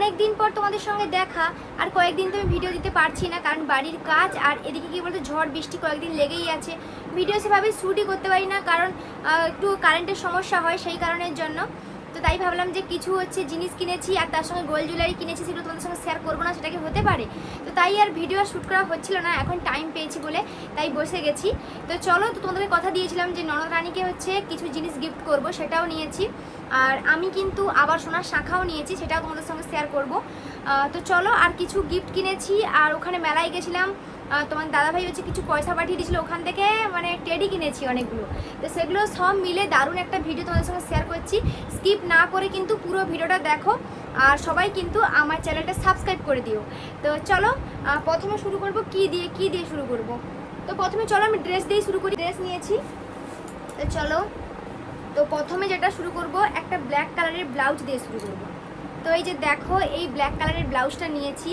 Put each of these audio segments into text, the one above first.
অনেক দিন পর তোমাদের সঙ্গে দেখা, আর কয়েকদিন তো আমি ভিডিও দিতে পারছি না, কারণ বাড়ির কাজ, আর এদিকে কি বলতো, ঝড়, বৃষ্টি কয়েকদিন লেগেই আছে। ভিডিও সেভাবে শ্যুটই করতে পারি না, কারণ একটু কারেন্টের সমস্যা হয় সেই কারণের জন্য। তাই ভাবলাম যে কিছু হচ্ছে জিনিস কিনেছি আর তার সঙ্গে গোল্ড জুয়েলারি কিনেছি, সেগুলো তোমাদের সঙ্গে শেয়ার করব না সেটাকে হতে পারে? তো তাই আর ভিডিও শ্যুট করা হচ্ছিল না, এখন টাইম পেয়েছি বলে তাই বসে গেছি। তো চলো, তো তোমাদেরকে কথা দিয়েছিলাম যে ননদ রানীকে হচ্ছে কিছু জিনিস গিফট করব, সেটাও নিয়েছি। আর আমি কিন্তু আবার সোনার শাখাও নিয়েছি, সেটাও তোমাদের সঙ্গে শেয়ার করব। তো চলো, আর কিছু গিফট কিনেছি, আর ওখানে মেলায় গেছিলাম। তোমার দাদাভাই হচ্ছে কিছু পয়সা পাঠিয়ে দিয়েছিল ওখান থেকে মানে টেডি কিনেছি অনেকগুলো। তো সেগুলো সব মিলে দারুণ একটা ভিডিও তোমাদের সঙ্গে শেয়ার করছি। স্কিপ না করে কিন্তু পুরো ভিডিওটা দেখো, আর সবাই কিন্তু আমার চ্যানেলটা সাবস্ক্রাইব করে দিও। তো চলো প্রথমে শুরু করব কি দিয়ে কি দিয়ে শুরু করব? তো প্রথমে চলো আমি ড্রেস দিয়েই শুরু করি। ড্রেস নিয়েছি। তো চলো, তো প্রথমে যেটা শুরু করব, একটা ব্ল্যাক কালারের ব্লাউজ দিয়ে শুরু করব। তো এই যে দেখো, এই ব্ল্যাক কালারের ব্লাউজটা নিয়েছি।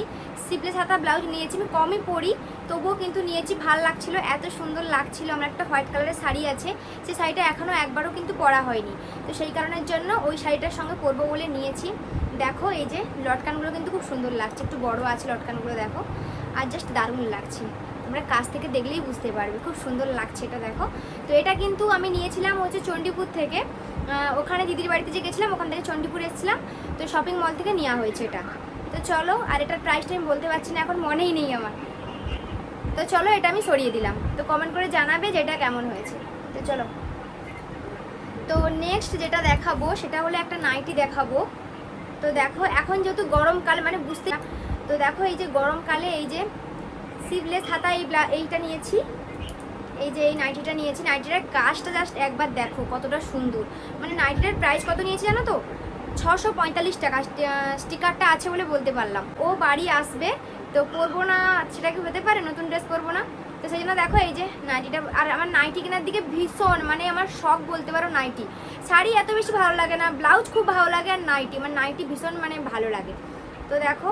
সিপ্লেস হাতা ব্লাউজ নিয়েছি, আমি কমই পরি, তবুও কিন্তু নিয়েছি, ভালো লাগছিল, এত সুন্দর লাগছিল। আমার একটা হোয়াইট কালারের শাড়ি আছে সেই শাড়িটা এখনও একবারও কিন্তু পরা হয়নি। তো সেই কারণের জন্য ওই শাড়িটার সঙ্গে পরবো বলে নিয়েছি। দেখো, এই যে লটকানগুলো কিন্তু খুব সুন্দর লাগছে, একটু বড় আছে লটকানগুলো, দেখো। আর জাস্ট দারুণ লাগছে। তোমরা কাছ থেকে দেখলেই বুঝতে পারবে, খুব সুন্দর লাগছে এটা, দেখো। তো এটা কিন্তু আমি নিয়েছিলাম হচ্ছে চণ্ডীপুর থেকে। ওখানে দিদির বাড়িতে যে গেছিলাম, ওখান থেকে চণ্ডীপুর এসেছিলাম। তো শপিং মল থেকে নেওয়া হয়েছে এটা। তো চলো, আর এটার প্রাইসটা আমি বলতে পারছি না, এখন মনেই নেই আমার। তো চলো, এটা আমি সরিয়ে দিলাম। তো কমেন্ট করে জানাবে যে এটা কেমন হয়েছে। তো চলো। তো নেক্সট যেটা দেখাবো, সেটা হলো একটা নাইটি দেখাবো। তো দেখো, এখন যেহেতু গরমকাল মানে বুঝতে তো দেখো, এই যে গরমকালে এই যে সিভলেস হাতা, এই এইটা নিয়েছি। এই যে এই নাইটিটা নিয়েছি নাইটিটার কাজটা জাস্ট একবার দেখো কতটা সুন্দর। মানে নাইটিটার প্রাইস কত নিয়েছি জানো তো? ছশো পঁয়তাল্লিশ টাকা স্টিকারটা আছে বলে বলতে পারলাম। ও বাড়ি আসবে, তো পরবো না, সেটা কি হতে পারে? নতুন ড্রেস পরবো না? তো সেই জন্য দেখো এই যে নাইটিটা, আর আমার নাইটি কেনার দিকে ভীষণ মানে আমার শখ বলতে পারো নাইটি। শাড়ি এত বেশি ভালো লাগে না, ব্লাউজ খুব ভালো লাগে আর নাইটি আমার নাইটি ভীষণ মানে ভালো লাগে। তো দেখো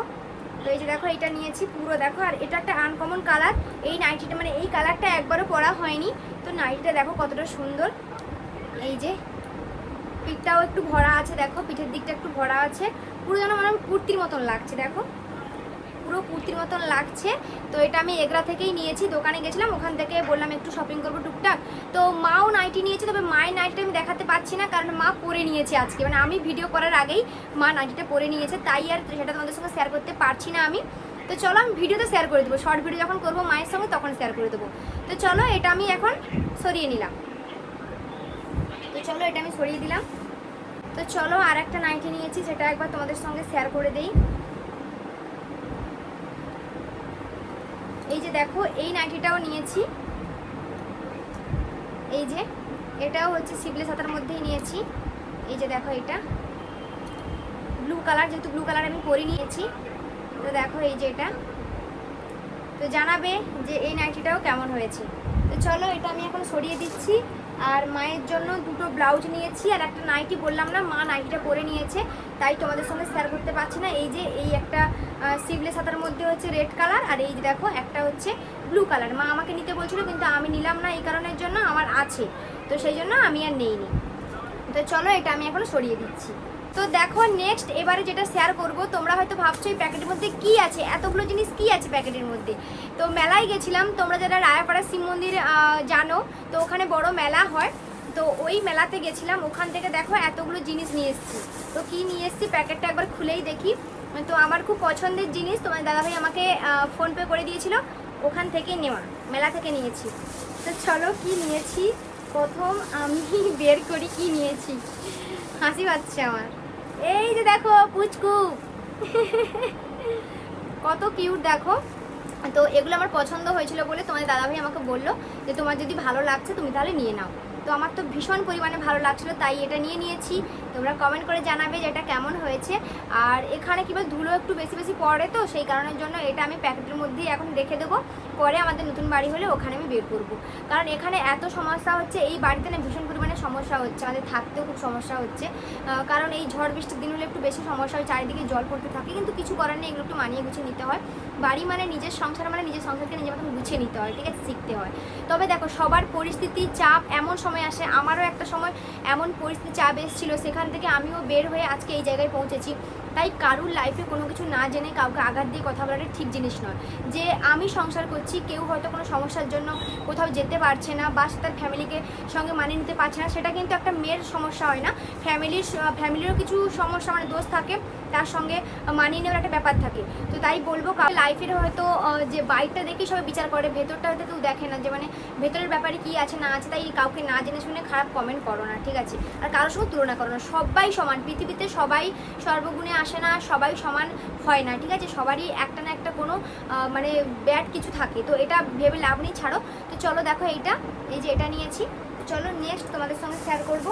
তো এই যে দেখো এটা নিয়েছি, পুরো দেখো, আর এটা একটা আনকমন কালার এই নাইটিটা মানে এই কালারটা একবারও পরা হয়নি। তো নাইটিটা দেখো কতটা সুন্দর। এই যে, পিঠটাও একটু ভরা আছে, দেখো, পিঠের দিকটা একটু ভরা আছে। পুরো যেন মানে কুর্তির মতন লাগছে, দেখো। পুরো কুর্তির মতন লাগছে। তো এটা আমি এগরা থেকেই নিয়েছি, দোকানে গেছিলাম, ওখান থেকে বললাম একটু শপিং করব টুকটাক। তো মাও নাইটি নিয়েছে, তবে মায়ের নাইটিটা আমি দেখাতে পাচ্ছি না, কারণ মা পরে নিয়েছে আজকে। মানে আমি ভিডিও করার আগেই মা নাইটিটা পরে নিয়েছে, তাই আর সেটা তোমাদের সঙ্গে শেয়ার করতে পারছি না আমি। তো চলো আমি ভিডিওতে শেয়ার করে দেবো শর্ট ভিডিও যখন করব মায়ের সঙ্গে, তখন শেয়ার করে দেবো। তো চলো এটা আমি এখন সরিয়ে নিলাম। তো চলো এটা আমি সরিয়ে দিলাম। তো চলো আর একটা নাইটি নিয়েছি, সেটা একবার তোমাদের সঙ্গে শেয়ার করে দেই। এই যে দেখো, এই নাইটিটাও নিয়েছি। এই যে, এটাও হচ্ছে সিবলেস হাতার মধ্যেই নিয়েছি। এই যে দেখো এটা। ব্লু কালার যেহেতু ব্লু কালার আমি পরে নিয়েছি। তো দেখো এই যে এটা। তো জানাবে যে এই নাইটিটাও কেমন হয়েছে। তো চলো এটা আমি এখন সরিয়ে দিচ্ছি। আর মায়ের জন্য দুটো ব্লাউজ নিয়েছি আর একটা নাইটি বললাম না, মা নাইটিটা পরে নিয়েছে, তাই তোমাদের সঙ্গে শেয়ার করতে পারছি না। এই যে, এই একটা সিভলেস হাতার মধ্যে হচ্ছে রেড কালার আর এই যে দেখো, একটা হচ্ছে ব্লু কালার মা আমাকে নিতে বলছিল কিন্তু আমি নিলাম না এই কারণের জন্য, আমার আছে। তো সেই জন্য আমি আর নেইনি। তো চলো এটা আমি এখন সরিয়ে দিচ্ছি। তো দেখো নেক্সট এবারে যেটা শেয়ার করব, তোমরা হয়তো ভাবছ এই প্যাকেটের মধ্যে কি আছে? এতগুলো জিনিস কি আছে প্যাকেটের মধ্যে? তো মেলায় গেছিলাম, তোমরা যারা রায়াপাড়া শিব মন্দির জানো, তো ওখানে বড় মেলা হয়। তো ওই মেলাতে গেছিলাম, ওখান থেকে দেখো এতগুলো জিনিস নিয়ে এসেছি। তো কি নিয়ে এসেছি? প্যাকেটটা একবার খুলেই দেখি। তো আমার খুব পছন্দের জিনিস, তোমার দাদাভাই আমাকে ফোনপে করে দিয়েছিল, ওখান থেকে নেওয়া, মেলা থেকে নিয়েছি। তো চলো কি নিয়েছি? প্রথম আমি বের করি কি নিয়েছি? হাসি পাচ্ছে আমার। এই যে দেখো, পুচকু। কত কিউট দেখো। তো এগুলো আমার পছন্দ হয়েছিল বলে তোমাদের দাদাভাই আমাকে বলল যে, তোমার যদি ভালো লাগছে, তুমি তাহলে নিয়ে নাও। তো আমার তো ভীষণ পরিমাণে ভালো লাগছিল, তাই এটা নিয়ে নিয়েছি। তোমরা কমেন্ট করে জানাবে যে এটা কেমন হয়েছে। আর এখানে কিংবা ধুলো একটু বেশি বেশি পড়ে তো, সেই কারণের জন্য এটা আমি প্যাকেটের মধ্যেই এখন রেখে দেবো। পরে আমাদের নতুন বাড়ি হলে ওখানে আমি বের করব। কারণ এখানে এত সমস্যা হচ্ছে, এই বাড়িতে না ভীষণ পরিমাণে সমস্যা হচ্ছে, আমাদের থাকতেও খুব সমস্যা হচ্ছে। কারণ এই ঝড় বৃষ্টির দিন হলে একটু বেশি সমস্যা হয়, চারিদিকে জল পড়তে থাকে, কিন্তু কিছু করার নেই, এগুলো একটু মানিয়ে গুছিয়ে নিতে হয়। বাড়ি মানে নিজের সংসার মানে নিজের সংসারকে নিজের মতন গুছিয়ে নিতে হয়, ঠিক আছে? শিখতে হয়। তবে দেখো, সবার পরিস্থিতি চাপ এমন সময় আসে, আমারও একটা সময় এমন পরিস্থিতি চাপ এসেছিল, সেখান থেকে আমিও বের হয়ে আজকে এই জায়গায় পৌঁছেছি। তাই কারুর লাইফে কোনো কিছু না জেনে কাউকে আঘাত দিয়ে কথা বলাটা ঠিক জিনিস নয়। যে আমি সংসার করছি, কেউ হয়তো কোনো সমস্যার জন্য কোথাও যেতে পারছে না বা তার ফ্যামিলিকে সঙ্গে মানিয়ে নিতে পারছে না, সেটা কিন্তু একটা মেয়ের সমস্যা হয় না। ফ্যামিলির ফ্যামিলিরও কিছু সমস্যা মানে দোষ থাকে। তার সঙ্গে মানিয়ে নেওয়ার একটা ব্যাপার থাকে। তো তাই বলব লাইফের হয়তো যে বাইকটা দেখেই সবাই বিচার করে, ভেতরটা হয়তো কেউ দেখে না, যে মানে ভেতরের ব্যাপারে কি আছে, না আছে, তাই কাউকে না জেনে শুনে খারাপ কমেন্ট করো না, ঠিক আছে? আর কারোর সঙ্গে তুলনা করো না, সবাই সমান, পৃথিবীতে সবাই সর্বগুণে আসে না, সবাই সমান হয় না, ঠিক আছে? সবারই একটা না একটা কোনো মানে ব্যাড কিছু থাকে, তো এটা ভেবে লাভ নেই, ছাড়ো। তো চলো দেখো এইটা, এই যে এটা নিয়েছি। চলো নেক্সট তোমাদের সঙ্গে শেয়ার করব।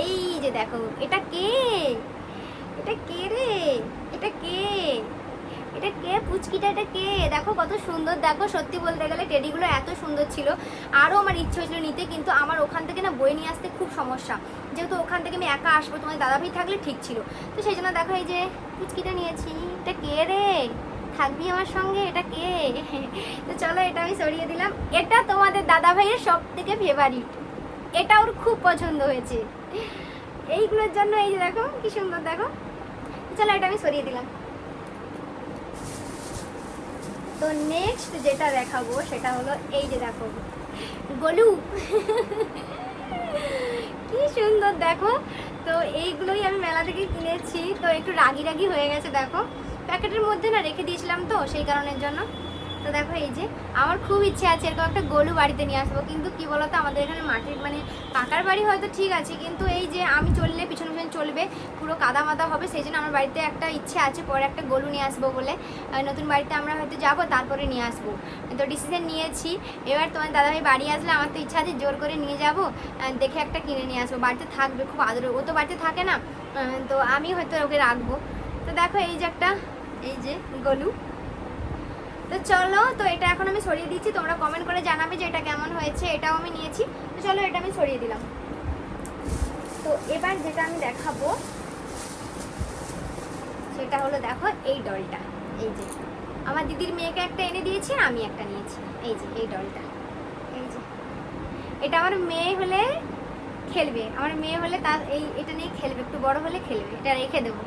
এই যে দেখো, এটা কে? এটা কে রে? এটা কে? এটা কে? পুচকিটা, এটা কে? দেখো কত সুন্দর, দেখো সত্যি বলতে গেলে টেডিগুলো এত সুন্দর ছিল। আরও আমার ইচ্ছে হয়েছিল নিতে, কিন্তু আমার ওখান থেকে না বই নিয়ে আসতে খুব সমস্যা। যেহেতু ওখান থেকে আমি একা আসব তোমার দাদাভাই থাকলে ঠিক ছিল। তো সেই জন্য দেখো এই যে পুচকিটা নিয়েছি। এটা কে রে? থাকবি আমার সঙ্গে? এটা কে? তো চলো এটা আমি সরিয়ে দিলাম। এটা তোমাদের দাদাভাইয়ের সব থেকে ফেভারিট এটা ওর খুব পছন্দ হয়েছে। এইগুলোর জন্য এই যে দেখো, কি সুন্দর দেখো। চলো এটা আমি সরিয়ে দিলাম। তো নেক্সট যেটা দেখাবো সেটা হলো এই যে দেখো, গলু। কি সুন্দর দেখো। তো এইগুলোই আমি মেলা থেকে কিনেছি। তো একটু রাগি রাগি হয়ে গেছে দেখো। প্যাকেটের মধ্যে না রেখে দিয়েছিলাম তো, সেই কারণের জন্য। তো দেখো এই যে, আমার খুব ইচ্ছে আছে এরকম একটা গরু বাড়িতে নিয়ে আসব। কিন্তু কি বলতো, আমাদের এখানে মাটির মানে পাকার বাড়ি হয়তো ঠিক আছে, কিন্তু এই যে আমি চললে, পিছন পিছন চলবে, পুরো কাদা মাদা হবে, সেই জন্য আমার বাড়িতে একটা ইচ্ছে আছে পরে একটা গরু নিয়ে আসব বলে। নতুন বাড়িতে আমরা হয়তো যাব, তারপরে নিয়ে আসব। তো ডিসিশন নিয়েছি। এবার তোমার দাদাভাই বাড়ি আসলে আমার তো ইচ্ছা আছে জোর করে নিয়ে যাব দেখে একটা কিনে নিয়ে আসব। বাড়িতে থাকবে, খুব আদর, ও তো বাড়িতে থাকে না তো আমি হয়তো ওকে রাখব। তো দেখো এই যে একটা, এই যে গলু তো চলো, তো এটা এখন আমি সরিয়ে দিচ্ছি। তোমরা কমেন্ট করে জানাবে যে এটা কেমন হয়েছে, এটাও আমি নিয়েছি। তো চলো, এটা আমি সরিয়ে দিলাম। তো এবার যেটা আমি দেখাবো, সেটা হলো দেখো এই ডলটা এই যে, আমার দিদির মেয়েকে একটা এনে দিয়েছি আমি একটা নিয়েছি। এই যে, এই ডলটা এই যে, এটা আমার মেয়ে হলে খেলবে। আমার মেয়ে হলে তার এই, এটা নিয়ে খেলবে, একটু বড় হলে খেলবে। এটা রেখে দেবো।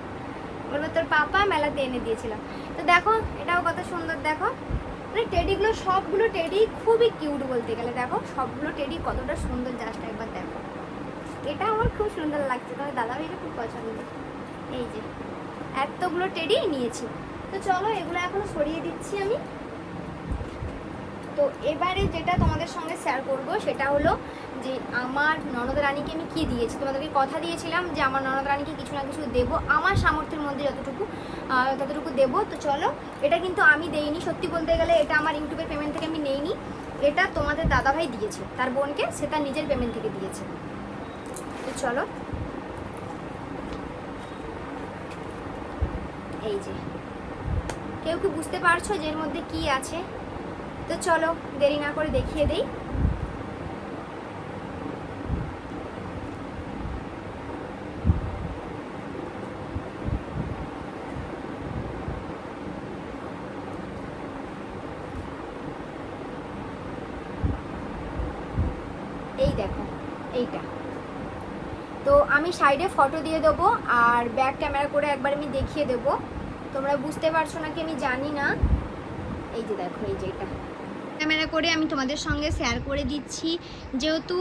বলব তোর পাপা মেলাতে এনে দিয়েছিলাম। তো দেখো, এটাও কত সুন্দর, দেখো। মানে টেডিগুলো সবগুলো টেডি খুবই কিউট বলতে গেলে, দেখো। সবগুলো টেডি কতটা সুন্দর জাস্ট একবার দেখো। এটা আমার খুব সুন্দর লাগছে তোমার দাদা ভাইটা খুব পছন্দ। এই যে, এতগুলো টেডি নিয়েছি। তো চলো, এগুলো এখন সরিয়ে দিচ্ছি আমি। তো এবারে যেটা তোমাদের সঙ্গে শেয়ার করব, সেটা হলো যে আমার ননদ রানীকে আমি কী দিয়েছি? তোমাদেরকে কথা দিয়েছিলাম যে আমার ননদ রানীকে কিছু না কিছু দেবো, আমার সামর্থ্যের মধ্যে যতটুকু ততটুকু দেবো। তো চলো, এটা কিন্তু আমি দেইনি। সত্যি বলতে গেলে এটা আমার ইউটিউবের পেমেন্ট থেকে আমি নেইনি। এটা তোমাদের দাদাভাই দিয়েছে। তার বোনকে সে তার নিজের পেমেন্ট থেকে দিয়েছে। তো চলো। এই যে। কেউ কি বুঝতে পারছ যে এর মধ্যে কি আছে? তো চলো, দেরি না করে দেখিয়ে দেই এই দেখো এইটা। তো আমি সাইডে ফটো দিয়ে দেবো আর ব্যাক ক্যামেরা করে একবার আমি দেখিয়ে দেবো। তোমরা বুঝতে পারছ নাকি আমি জানি না? এই যে দেখো, এই যে এটা। ক্যামেরা করে আমি তোমাদের সঙ্গে শেয়ার করে দিচ্ছি। যেহেতু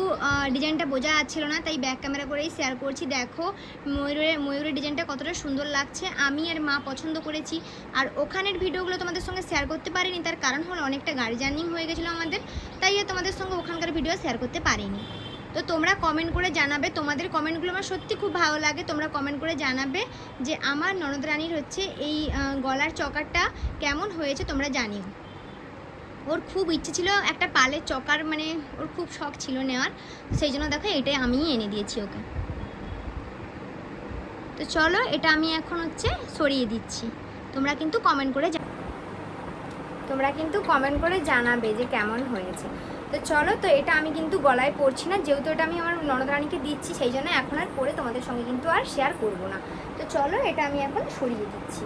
ডিজাইনটা বোঝা যাচ্ছিল না, তাই ব্যাক ক্যামেরা করেই শেয়ার করছি। দেখো, ময়ূরের ময়ূরের ডিজাইনটা কতটা সুন্দর লাগছে। আমি আর মা পছন্দ করেছি। আর ওখানের ভিডিওগুলো তোমাদের সঙ্গে শেয়ার করতে পারিনি। তার কারণ হলো অনেকটা গাড়ি জার্নিং হয়ে গেছিল আমাদের। তাই তোমাদের সঙ্গে ওখানকার ভিডিও শেয়ার করতে পারিনি। তো তোমরা কমেন্ট করে জানাবে। তোমাদের কমেন্টগুলো আমার সত্যি খুব ভালো লাগে। তোমরা কমেন্ট করে জানাবে যে আমার ননদ রানীর হচ্ছে এই গলার চকারটা কেমন হয়েছে তোমরা জানিও। ওর খুব ইচ্ছে ছিল একটা পালের চকার মানে ওর খুব শখ ছিল নেওয়ার। সেই জন্য দেখো এটাই আমিই এনে দিয়েছি ওকে। তো চলো এটা আমি এখন হচ্ছে সরিয়ে দিচ্ছি। তোমরা কিন্তু কমেন্ট করে তোমরা কিন্তু কমেন্ট করে জানাবে যে কেমন হয়েছে। তো চলো, তো এটা আমি কিন্তু গলায় পড়ছি না। যেহেতু এটা আমি আমার ননদরানীকে দিচ্ছি, সেই জন্য এখন আর পরে তোমাদের সঙ্গে কিন্তু আর শেয়ার করব না। তো চলো, এটা আমি এখন সরিয়ে দিচ্ছি।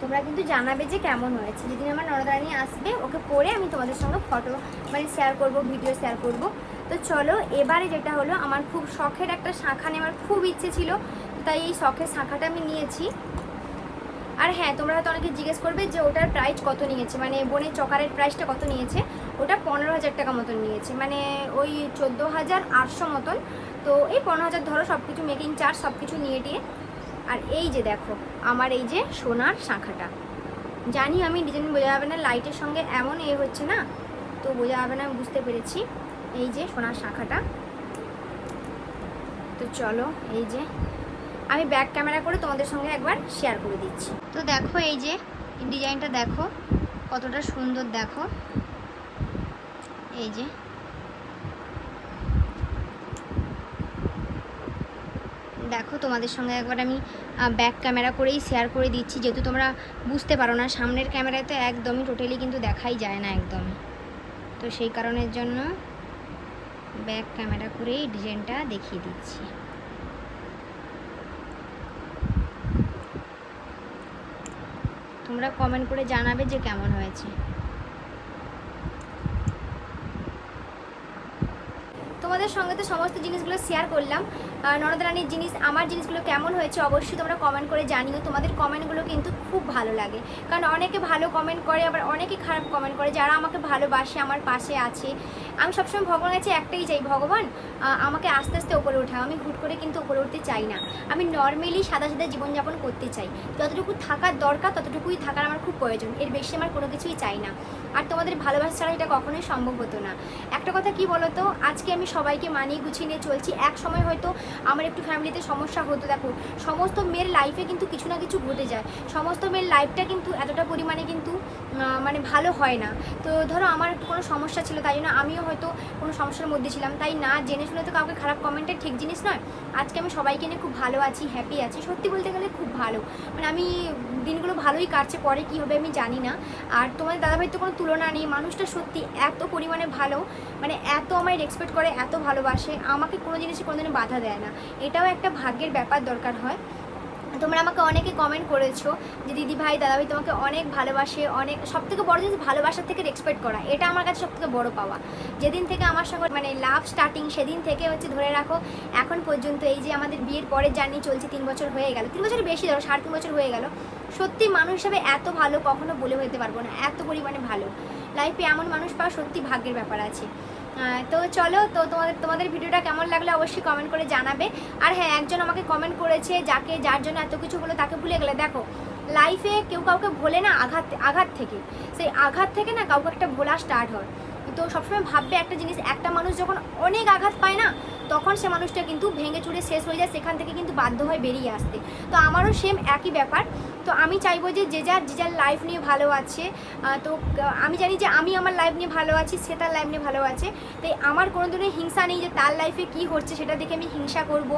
তোমরা কিন্তু জানাবে যে কেমন হয়েছে। যেদিন আমার ননদরানী আসবে, ওকে পরে আমি তোমাদের সঙ্গে ফটো মানে শেয়ার করব ভিডিও শেয়ার করব। তো চলো, এবারে যেটা হলো, আমার খুব শখের একটা শাঁখা নেওয়ার খুব ইচ্ছে ছিল। তাই এই শখের শাঁখাটা আমি নিয়েছি। আর হ্যাঁ তোমরা হয়তো অনেকে জিজ্ঞেস করবে যে ওটার প্রাইস কত নিয়েছে? মানে বোনের চকারের প্রাইসটা কত নিয়েছে? ওটা পনেরো হাজার টাকা মতন নিয়েছে। মানে ওই চোদ্দ হাজার আটশো মতন। তো এই পনেরো হাজার ধরো সব কিছু মেকিং চার্জ সব কিছু নিয়ে টিয়ে। আর এই যে দেখো, আমার এই যে সোনার শাঁখাটা। জানি আমি ডিজাইন বোঝা যাবে না লাইটের সঙ্গে এমন এ হচ্ছে না? তো বোঝা যাবে না, আমি বুঝতে পেরেছি। এই যে সোনার শাঁখাটা। তো চলো, এই যে আমি ব্যাক ক্যামেরা করে তোমাদের সঙ্গে একবার শেয়ার করে দিচ্ছি। তো দেখো এই যে ডিজাইনটা দেখো, কতটা সুন্দর দেখো। এই যে। দেখো, তোমাদের সঙ্গে একবার আমি ব্যাক ক্যামেরা করেই শেয়ার করে দিচ্ছি। যেহেতু তোমরা বুঝতে পারো না, সামনের ক্যামেরায় তো একদমই টোটালি কিন্তু দেখাই যায় না একদম। তো সেই কারণের জন্য ব্যাক ক্যামেরা করেই ডিজাইনটা দেখিয়ে দিচ্ছি। তোমরা কমেন্ট করে জানাবে যে কেমন হয়েছে। তোমাদের সঙ্গে তো সমস্ত জিনিসগুলো শেয়ার করলাম। আহ, ননদরানির জিনিস আমার জিনিসগুলো কেমন হয়েছে অবশ্যই তোমরা কমেন্ট করে জানিও। তোমাদের কমেন্টগুলো কিন্তু খুব ভালো লাগে। কারণ অনেকে ভালো কমেন্ট করে আবার অনেকে খারাপ কমেন্ট করে। যারা আমাকে ভালোবাসে আমার পাশে আছে। আমি সবসময় ভগবানের কাছে একটাই চাই ভগবান আমাকে আস্তে আস্তে ওপরে ওঠাও আমি হুট করে কিন্তু ওপরে উঠতে চাই না। আমি নর্মালি সাদা সাদা জীবনযাপন করতে চাই। যতটুকু থাকার দরকার ততটুকুই থাকার আমার খুব প্রয়োজন। এর বেশি আমার কোনো কিছুই চাই না। আর তোমাদের ভালোবাসা ছাড়া এটা কখনোই সম্ভব হতো না। একটা কথা কি বলো তো আজকে আমি সবাইকে মানিয়ে গুছিয়ে নিয়ে চলছি। এক সময় হয়তো আমার একটু ফ্যামিলিতে সমস্যা হতো, দেখো। সমস্ত মেয়ের লাইফে কিন্তু কিছু না কিছু ঘটে যায়। সমস্ত মেয়ের লাইফটা কিন্তু এতটা পরিমাণে কিন্তু মানে ভালো হয় না। তো ধরো আমার কোনো সমস্যা ছিল, তাই জন্য আমিও হয়তো কোনো সমস্যার মধ্যে ছিলাম। তাই না জেনে শুনে তো কাউকে খারাপ কমেন্টের ঠিক জিনিস নয়। আজকে আমি সবাইকে নিয়ে খুব ভালো আছি হ্যাপি আছি। সত্যি বলতে গেলে খুব ভালো। মানে আমি দিনগুলো ভালোই কাটছে, পরে কী হবে আমি জানি না। আর তোমাদের দাদাভাই তো কোনো তুলনা নেই। মানুষটা সত্যি এত পরিমাণে ভালো মানে এত আমায় রেসপেক্ট করে, এত ভালোবাসে। আমাকে কোনো জিনিসে কোনোদিনও বাধা দেয় না। এটাও একটা ভাগ্যের ব্যাপার দরকার হয়। তোমরা আমাকে অনেকে কমেন্ট করেছ যে, দিদি ভাই, দাদাভাই তোমাকে অনেক ভালোবাসে, অনেক সব থেকে বড় জিনিস ভালোবাসার থেকে রেসপেক্ট করা। এটা আমার কাছে সব থেকে বড় পাওয়া। যেদিন থেকে আমার সঙ্গে মানে লাভ স্টার্টিং সেদিন থেকে হচ্ছে ধরে রাখো, এখন পর্যন্ত এই যে আমাদের বিয়ের পরের জার্নি চলছে, তিন বছর হয়ে গেল। তিন বছর বেশি ধরো, সাড়ে তিন বছর হয়ে গেল। সত্যি মানুষ হিসাবে এত ভালো কখনো বলে হতে পারব না, এত পরিমাণে ভালো। লাইফে এমন মানুষ পাওয়া সত্যি ভাগ্যের ব্যাপার আছে। তো চলো, তো তোমাদের তোমাদের ভিডিওটা কেমন লাগল অবশ্যই কমেন্ট করে জানাবে। আর হ্যাঁ একজন আমাকে কমেন্ট করেছে, যাকে, যার জন্য এত কিছু হলো তাকে ভুলে গেলে। দেখো লাইফে কেউ কাউকে ভোলে না আঘাত আঘাত থেকে। সেই আঘাত থেকে না কাউকে একটা ভোলা স্টার্ট হয়। তো সবসময় ভাববে একটা জিনিস, একটা মানুষ যখন অনেক আঘাত পায় না, তখন সে মানুষটা কিন্তু ভেঙে চুরে শেষ হয়ে যায়, সেখান থেকে কিন্তু বাধ্য হয় বেরিয়ে আসতে। তো আমারও সেম একই ব্যাপার। তো আমি চাইব যে যে যার যে যার লাইফ নিয়ে ভালো আছে তো আমি জানি যে আমি আমার লাইফ নিয়ে ভালো আছি, সে তার লাইফ নিয়ে ভালো আছে। তাই আমার কোনো ধরনের হিংসা নেই যে তার লাইফে কি হচ্ছে সেটা দেখে আমি হিংসা করব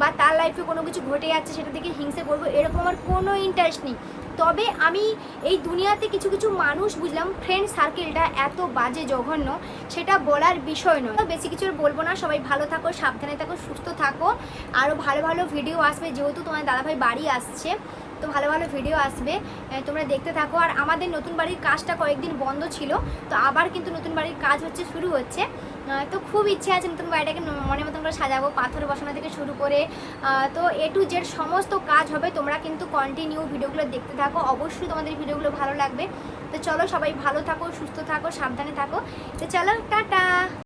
বা তার লাইফে কোনো কিছু ঘটে যাচ্ছে সেটা দেখে হিংসা করব, এরকম আমার কোনো ইন্টারেস্ট নেই। তবে আমি এই দুনিয়াতে কিছু কিছু মানুষ বুঝলাম ফ্রেন্ড সার্কেলটা এত বাজে জঘন্য, সেটা বলার বিষয় নয়। বেশি কিছু বলব না, সবাই ভালো থাকো, সাবধানে থাকো, সুস্থ থাকো। আরও ভালো ভালো ভিডিও আসবে, যেহেতু তোমার দাদাভাই বাড়ি আসছে। তো ভালো ভালো ভিডিও আসবে। তোমরা দেখতে থাকো। আর আমাদের নতুন বাড়ির কাজটা কয়েকদিন বন্ধ ছিল, তো আবার কিন্তু নতুন বাড়ির কাজ হচ্ছে, শুরু হচ্ছে। তো খুব ইচ্ছে আছে নতুন বাড়িটাকে ন- মনের মতন করে সাজাবো, পাথর বসানো থেকে শুরু করে। তো এ টু জেড সমস্ত কাজ হবে, তোমরা কিন্তু কন্টিনিউ ভিডিওগুলো দেখতে থাকো। অবশ্যই তোমাদের ভিডিওগুলো ভালো লাগবে। তো চলো সবাই ভালো থাকো, সুস্থ থাকো, সাবধানে থাকো। তো চলো, টাটা!